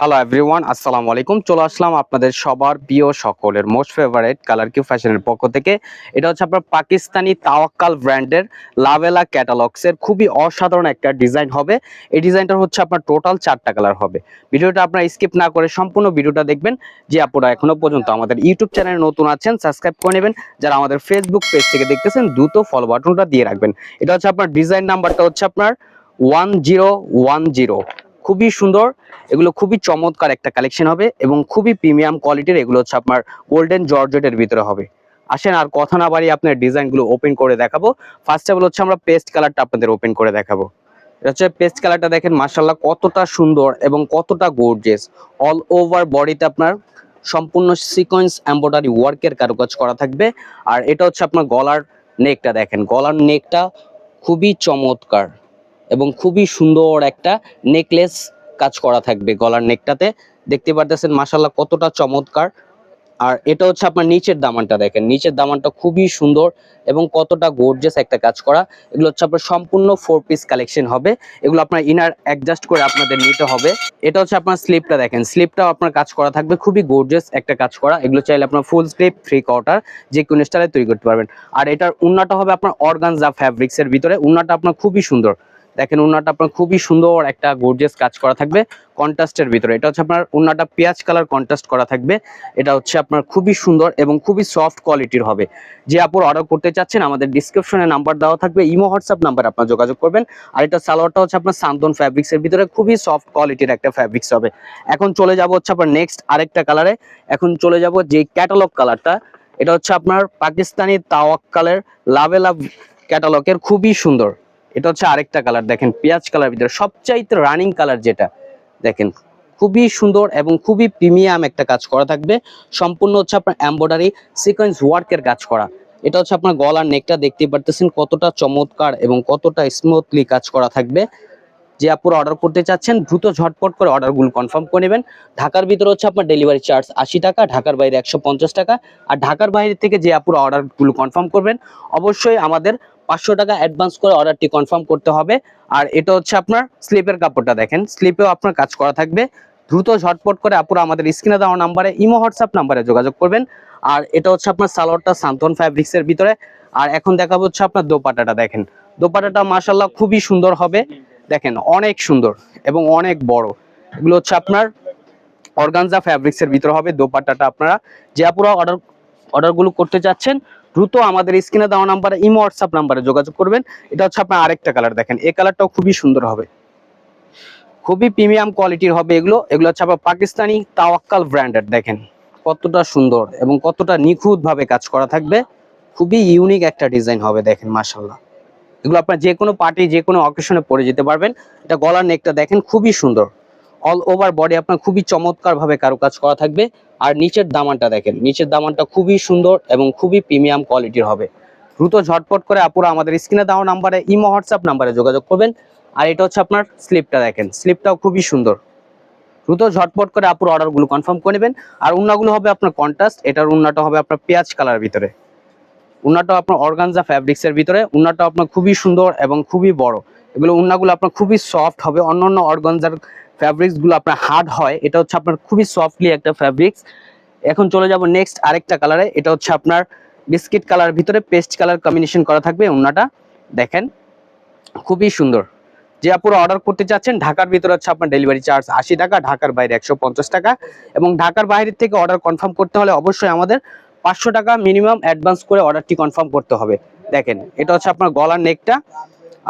Hello everyone আসসালামু আলাইকুম চলে আসলাম আপনাদের সবার প্রিয় সকলের মোস্ট ফেভারিট কালার কিউ ফ্যাশনের পক্ষ থেকে। এটা হচ্ছে আপনার পাকিস্তানি তাওয়াক্কাল ব্র্যান্ডের লাভেলা ক্যাটালগসের খুবই অসাধারণ একটা ডিজাইন হবে। এই ডিজাইনটা হচ্ছে আপনার টোটাল চারটা কালার হবে। ভিডিওটা আপনার স্কিপ না করে সম্পূর্ণ ভিডিওটা দেখবেন। যে আপনারা এখনও পর্যন্ত আমাদের ইউটিউব চ্যানেলে নতুন আছেন সাবস্ক্রাইব করে নেবেন। যারা আমাদের ফেসবুক পেজ থেকে দেখতেছেন, দ্রুত ফলো বাটনটা দিয়ে রাখবেন। এটা হচ্ছে আপনার ডিজাইন নাম্বারটা হচ্ছে আপনার ওয়ান জিরো ওয়ান জিরো খুবই সুন্দর, এগুলো খুবই চমৎকার একটা কালেকশন হবে এবং খুবই প্রিমিয়াম কোয়ালিটির এগুলো হচ্ছে আপনার গোল্ডেন জর্জেটের ভিতরে হবে। আসেন আর কথা না বাড়িয়ে আপনার ডিজাইনগুলো ওপেন করে দেখাবো। ফার্স্ট অফ অল হচ্ছে আমরা পেস্ট কালারটা আপনাদের ওপেন করে দেখাবো। হচ্ছে পেস্ট কালারটা দেখেন মার্শাল্লাহ কতটা সুন্দর এবং কতটা গোর্জেস অল ওভার বডিতে আপনার সম্পূর্ণ সিকোয়েন্স এম্ব্রয়ডারি ওয়ার্কের কারুকাজ করা থাকবে। আর এটা হচ্ছে আপনার গলার নেকটা দেখেন, গলার নেকটা খুবই চমৎকার। এবং খুবই সুন্দর একটা নেকলেস কাজ করা থাকবে গলার নেকটাতে দেখতে পারতেছেন মাসাল্লাহ কতটা চমৎকার। আর এটা হচ্ছে আপনার নিচের দামানটা দেখেন। নিচের দামানটা খুবই সুন্দর এবং কতটা গর্জিয়াস একটা কাজ করা। এগুলো হচ্ছে আপনার সম্পূর্ণ ফোর পিস কালেকশন হবে। এগুলো আপনার ইনার অ্যাডজাস্ট করে আপনাদের নিতে হবে। এটা হচ্ছে আপনার স্লিপটা দেখেন। স্লিপটাও আপনার কাজ করা থাকবে। খুবই গর্জিয়াস একটা কাজ করা। এগুলো চাইলে আপনার ফুল স্লিপ থ্রি কোয়ার্টার যে কোনো স্টাইলে তৈরি করতে পারবেন। আর এটার উন্নাটা হবে আপনার অর্গানজা ফ্যাব্রিক্সের ভিতরে। উন্নাটা আপনার খুবই সুন্দর। দেখেন উন্নাটা আপনার খুবই সুন্দর একটা গর্জিয়াস কাজ করা থাকবে কন্ট্রাস্টের ভিতরে। এটা হচ্ছে আপনার উন্নাটা পেঁয়াজ কালার কন্ট্রাস্ট করা থাকবে। এটা হচ্ছে আপনার খুবই সুন্দর এবং খুবই সফট কোয়ালিটির হবে। যে আপুর অর্ডার করতে চাচ্ছেন, আমাদের ডিসক্রিপশনে নাম্বার দেওয়া থাকবে, ইমো, হোয়াটসঅ্যাপ নাম্বার আপনার যোগাযোগ করবেন। আর এটা সালোয়ারটা হচ্ছে আপনার সান্তন ফ্যাব্রিক্সের ভিতরে খুবই সফট কোয়ালিটির একটা ফ্যাব্রিক্স হবে। এখন চলে যাব হচ্ছে আপনার নেক্সট আরেকটা কালারে এখন চলে যাব যে ক্যাটালগ কালারটা এটা হচ্ছে আপনার পাকিস্তানি তাওয়াক্কালের লাভেলা ক্যাটালগের খুবই সুন্দর। এটা হচ্ছে আরেকটা কালার দেখেন পেঁয়াজ কালার ভিতরে সবচাইতে রানিং কালার যেটা, দেখেন খুবই সুন্দর এবং খুবই প্রিমিয়াম একটা কাজ করা থাকবে। সম্পূর্ণ হচ্ছে আপনার এম্বয়ডারি সিকোয়েন্স ওয়ার্কের কাজ করা। এটা হচ্ছে আপনার গলার নেকটা দেখতে পারতেছেন কতটা চমৎকার এবং কতটা স্মুথলি কাজ করা থাকবে। যে আপুরা অর্ডার করতে চাচ্ছেন, দ্রুত ঝটপট করে অর্ডারগুলো কনফার্ম করে নেবেন। ঢাকার ভিতরে হচ্ছে আপনার ডেলিভারি চার্জ আশি টাকা, ঢাকার বাইরে একশো পঞ্চাশ টাকা। আর ঢাকার বাইরে থেকে যে আপুরা অর্ডারগুলো কনফার্ম করবেন, অবশ্যই আমাদের পাঁচশো টাকা অ্যাডভান্স করে অর্ডারটি কনফার্ম করতে হবে। আর এটা হচ্ছে আপনার স্লিপের কাপড়টা দেখেন। স্লিপেও আপনার কাজ করা থাকবে। দ্রুত ঝটপট করে আপুরা আমাদের স্ক্রিনে দেওয়া নাম্বারে ইমো, হোয়াটসঅ্যাপ নাম্বারে যোগাযোগ করবেন। আর এটা হচ্ছে আপনার সালোয়ারটা সান্তন ফ্যাব্রিক্সের ভিতরে। আর এখন দেখাবো হচ্ছে আপনার দোপাটাটা দেখেন। দোপাটাটা মাসাল্লাহ খুবই সুন্দর হবে। দেখেন, অনেক সুন্দর এবং অনেক বড়। এগুলো হচ্ছে আপনার অর্গানজা ফ্যাব্রিক্সের ভিতরে হবে দোপাট্টাটা আপনারা। যে আপুরা অর্ডার অর্ডারগুলো করতে চাচ্ছেন দ্রুত আমাদের স্ক্রিনে দেওয়া নাম্বারে, ইমো, হোয়াটসঅ্যাপ নাম্বারে যোগাযোগ করবেন। এটা হচ্ছে আপনার আরেকটা কালার দেখেন। এই কালারটাও খুবই সুন্দর হবে। খুবই প্রিমিয়াম কোয়ালিটির হবে এগুলো। এগুলো হচ্ছে আপনার পাকিস্তানি তাওয়াক্কাল ব্র্যান্ডের দেখেন। কতটা সুন্দর এবং কতটা নিখুঁত ভাবে কাজ করা থাকবে। খুবই ইউনিক একটা ডিজাইন হবে, দেখেন মাশাল্লাহ এগুলো আপনার যে কোনো পার্টি যে কোনো অকেশনে পরে যেতে পারবেন। এটা গলার নেকটা দেখেন, খুবই সুন্দর। অল ওভার বডি আপনার খুবই চমৎকার ভাবে কারুকাজ করা থাকবে। আর নিচের দামানটা দেখেন, নিচের দামানটা খুবই সুন্দর এবং খুবই প্রিমিয়াম কোয়ালিটির হবে। দ্রুত ঝটপট করে আপুরা আমাদের স্ক্রিনে দেওয়া নাম্বারে, ইমো, হোয়াটসঅ্যাপ নাম্বারে যোগাযোগ করবেন। আর এটা হচ্ছে আপনার স্লিপটা দেখেন স্লিপটাও খুবই সুন্দর। দ্রুত ঝটপট করে আপুর অর্ডারগুলো কনফার্ম করে নেবেন। আর উন্নাগুলো হবে আপনার কন্ট্রাস্ট এটার উন্নাটা হবে আপনার পেঁয়াজ কালার ভিতরে। উন্নাটা আপনার অর্গানজা ফ্যাব্রিক্সের ভিতরে উন্নাটা আপনার খুবই সুন্দর এবং খুবই বড়। এগুলো উন্নাগুলো আপনার খুবই সফট হবে অন্য অন্য অর্গানজার ফ্যাব্রিক্সগুলো আপনার হার্ড হয়, এটা হচ্ছে আপনার খুবই সফটলি একটা ফ্যাব্রিক্স এখন চলে যাব নেক্সট আরেকটা কালারে এটা হচ্ছে আপনার বিস্কিট কালার ভিতরে পেস্ট কালার কম্বিনেশন করা থাকবে উন্নাটা দেখেন, খুবই সুন্দর। যে আপুরা অর্ডার করতে চাচ্ছেন, ঢাকার ভিতরে হচ্ছে আপনার ডেলিভারি চার্জ আশি টাকা, ঢাকার বাইরে একশো পঞ্চাশ টাকা। এবং ঢাকার বাইরে থেকে অর্ডার কনফার্ম করতে হলে অবশ্যই আমাদের পাঁচশো টাকা মিনিমাম অ্যাডভান্স করে অর্ডারটি কনফার্ম করতে হবে। দেখেন, এটা হচ্ছে আপনার গলার নেকটা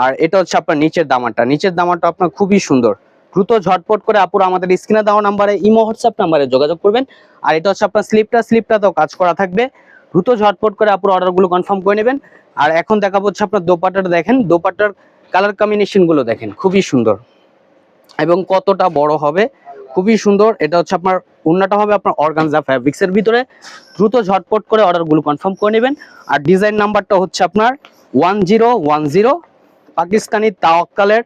আর এটা হচ্ছে আপনার নিচের দামানটা। নিচের দামানটা আপনার খুবই সুন্দর। দ্রুত ঝটপট করে আপুরা আমাদের স্ক্রিনে দেওয়া নাম্বারে, ইমো, হোয়াটসঅ্যাপ নাম্বারে যোগাযোগ করবেন। আর এটা হচ্ছে আপনার স্লিপটা স্লিপটা তো কাজ করা থাকবে। দ্রুত ঝটপট করে আপুর অর্ডারগুলো কনফার্ম করে নেবেন। আর এখন দেখাবো হচ্ছে আপনার দোপাট্টাটা দেখেন। দোপাটার কালার কম্বিনেশনগুলো দেখেন, খুবই সুন্দর। এবং কতটা বড় হবে, খুবই সুন্দর। এটা হচ্ছে আপনার উন্নাটা হবে আপনার অর্গানজা ফ্যাব্রিক্স এর ভিতরে। দ্রুত ঝটপট করে অর্ডারগুলো কনফার্ম করে নেবেন। আর ডিজাইন নাম্বারটা হচ্ছে আপনার one zero one zero, Pakistani তাওয়াক্কালের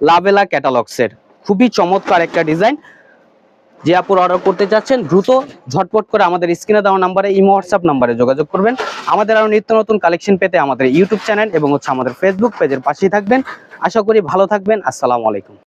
লাভেলা ক্যাটালগসের। খুবই চমৎকার একটা ডিজাইন। যে আপুর অর্ডার করতে চাচ্ছেন দ্রুত ঝটপট করে আমাদের স্ক্রিনে দেওয়া নাম্বারে, ইমো হোয়াটসঅ্যাপ নাম্বারে যোগাযোগ করবেন। আমাদের আরও নিত্য নতুন কালেকশন পেতে আমাদের ইউটিউব চ্যানেল এবং হচ্ছে আমাদের ফেসবুক পেজের পাশেই থাকবেন। আশা করি ভালো থাকবেন। আসসালামু আলাইকুম।